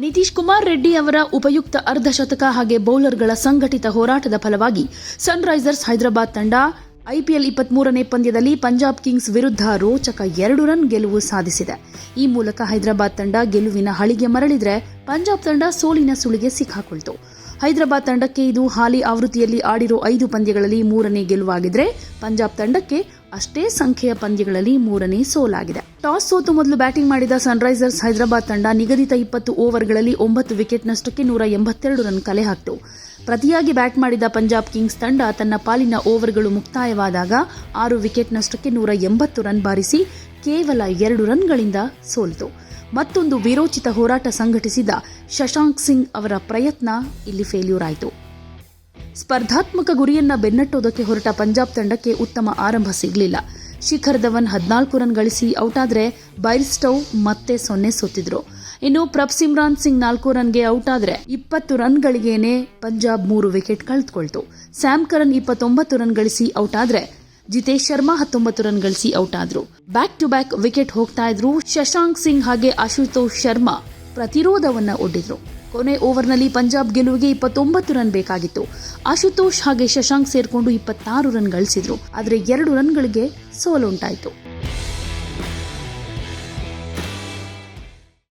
ನಿತೀಶ್ ಕುಮಾರ್ ರೆಡ್ಡಿ ಅವರ ಉಪಯುಕ್ತ ಅರ್ಧಶತಕ ಹಾಗೆ ಬೌಲರ್ಗಳ ಸಂಘಟಿತ ಹೋರಾಟದ ಫಲವಾಗಿ ಸನ್ರೈಸರ್ಸ್ ಹೈದರಾಬಾದ್ ತಂಡ ಐಪಿಎಲ್ ಇಪ್ಪತ್ಮೂರನೇ ಪಂದ್ಯದಲ್ಲಿ ಪಂಜಾಬ್ ಕಿಂಗ್ಸ್ ವಿರುದ್ಧ ರೋಚಕ ಎರಡು ರನ್ ಗೆಲುವು ಸಾಧಿಸಿದೆ. ಈ ಮೂಲಕ ಹೈದರಾಬಾದ್ ತಂಡ ಗೆಲುವಿನ ಹಳಿಗೆ ಮರಳಿದರೆ ಪಂಜಾಬ್ ತಂಡ ಸೋಲಿನ ಸುಳಿಗೆ ಸಿಕ್ಕಾಕೊಳ್ತು. ಹೈದರಾಬಾದ್ ತಂಡಕ್ಕೆ ಇದು ಹಾಲಿ ಆವೃತ್ತಿಯಲ್ಲಿ ಆಡಿರೋ ಐದು ಪಂದ್ಯಗಳಲ್ಲಿ ಮೂರನೇ ಗೆಲುವಾಗಿದ್ರೆ ಪಂಜಾಬ್ ತಂಡಕ್ಕೆ ಅಷ್ಟೇ ಸಂಖ್ಯೆಯ ಪಂದ್ಯಗಳಲ್ಲಿ ಮೂರನೇ ಸೋಲಾಗಿದೆ. ಟಾಸ್ ಸೋತು ಮೊದಲು ಬ್ಯಾಟಿಂಗ್ ಮಾಡಿದ ಸನ್ರೈಸರ್ಸ್ ಹೈದರಾಬಾದ್ ತಂಡ ನಿಗದಿತ ಇಪ್ಪತ್ತು ಓವರ್ಗಳಲ್ಲಿ ಒಂಬತ್ತು ವಿಕೆಟ್ನಷ್ಟಕ್ಕೆ ನೂರ ಎಂಬತ್ತೆರಡು ರನ್ ಕಲೆ ಹಾಕಿತು. ಪ್ರತಿಯಾಗಿ ಬ್ಯಾಟ್ ಮಾಡಿದ ಪಂಜಾಬ್ ಕಿಂಗ್ಸ್ ತಂಡ ತನ್ನ ಪಾಲಿನ ಓವರ್ಗಳು ಮುಕ್ತಾಯವಾದಾಗ ಆರು ವಿಕೆಟ್ ನಷ್ಟಕ್ಕೆ ನೂರ ಎಂಬತ್ತು ರನ್ ಬಾರಿಸಿ ಕೇವಲ ಎರಡು ರನ್ಗಳಿಂದ ಸೋಲಿತು. ಮತ್ತೊಂದು ವಿರೋಚಿತ ಹೋರಾಟ ಸಂಘಟಿಸಿದ ಶಶಾಂಕ್ ಸಿಂಗ್ ಅವರ ಪ್ರಯತ್ನ ಇಲ್ಲಿ ಫೇಲ್ಯೂರ್ ಆಯಿತು. ಸ್ಪರ್ಧಾತ್ಮಕ ಗುರಿಯನ್ನ ಬೆನ್ನಟ್ಟೋದಕ್ಕೆ ಹೊರಟ ಪಂಜಾಬ್ ತಂಡಕ್ಕೆ ಉತ್ತಮ ಆರಂಭ ಸಿಗಲಿಲ್ಲ. ಶಿಖರ್ ಧವನ್ ಹದಿನಾಲ್ಕು ರನ್ ಗಳಿಸಿ ಔಟ್ ಆದ್ರೆ ಬೈರ್ಸ್ಟೌವ್ ಮತ್ತೆ ಸೊನ್ನೆ ಸೋತಿದ್ರು. ಇನ್ನು ಪ್ರಭ್ ಸಿಮ್ರಾನ್ ಸಿಂಗ್ ನಾಲ್ಕು ರನ್ಗೆ ಔಟ್ ಆದರೆ ಇಪ್ಪತ್ತು ರನ್ಗಳಿಗೇನೆ ಪಂಜಾಬ್ ಮೂರು ವಿಕೆಟ್ ಕಳೆದುಕೊಳ್ತು. ಸ್ಯಾಮ್ ಕರನ್ ಇಪ್ಪತ್ತೊಂಬತ್ತು ರನ್ ಗಳಿಸಿ ಔಟ್ ಆದರೆ ಜಿತೇಶ್ ಶರ್ಮಾ ಹತ್ತೊಂಬತ್ತು ರನ್ ಗಳಿಸಿ ಔಟ್ ಆದ್ರು. ಬ್ಯಾಕ್ ಟು ಬ್ಯಾಕ್ ವಿಕೆಟ್ ಹೋಗ್ತಾ ಇದ್ರು ಶಶಾಂಕ್ ಸಿಂಗ್ ಹಾಗೆ ಆಶುತೋಷ್ ಶರ್ಮಾ ಪ್ರತಿರೋಧವನ್ನ ಒಡ್ಡಿದ್ರು. ಕೊನೆ ಓವರ್ನಲ್ಲಿ ಪಂಜಾಬ್ ಗೆಲುವಿಗೆ ಇಪ್ಪತ್ತೊಂಬತ್ತು ರನ್ ಬೇಕಾಗಿತ್ತು. ಆಶುತೋಷ್ ಹಾಗೆ ಶಶಾಂಕ್ ಸೇರ್ಕೊಂಡು ಇಪ್ಪತ್ತಾರು ರನ್ ಗಳಿಸಿದ್ರು. ಆದರೆ ಎರಡು ರನ್ಗಳಿಗೆ ಸೋಲುಂಟಾಯಿತು.